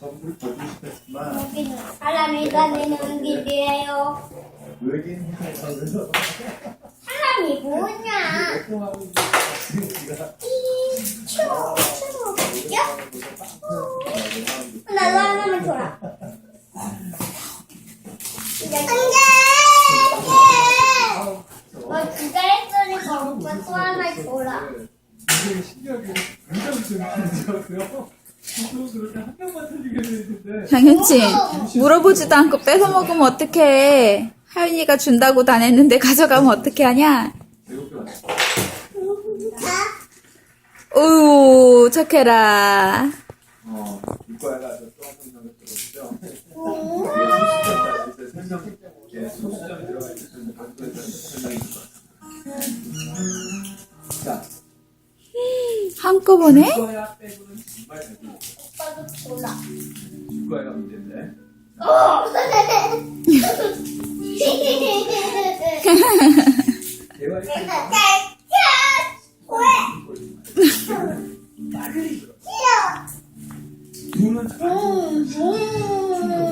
전부 거주시켰지만 여기는 사람이 다니는 길이에요. 외계인에서 사람이 뭐냐? 활동하고 있는 학생들이가 추워, 추워. 야, 나도 하나만 줘라. 너 진짜 했으니까 오빠 또 하나 줘라. 굉장히 신기하게 굉장히 재밌더라고요. 장현치 물어보지도 않고 뺏어 먹으면 어떡해 하윤이가 준다고 다 냈는데 가져가면 어떻게 하냐. 어유 착해라 한꺼번에. 오빠도 줘라. 이과가 문제인데. 대화의 빨리 들어. 눈은 잘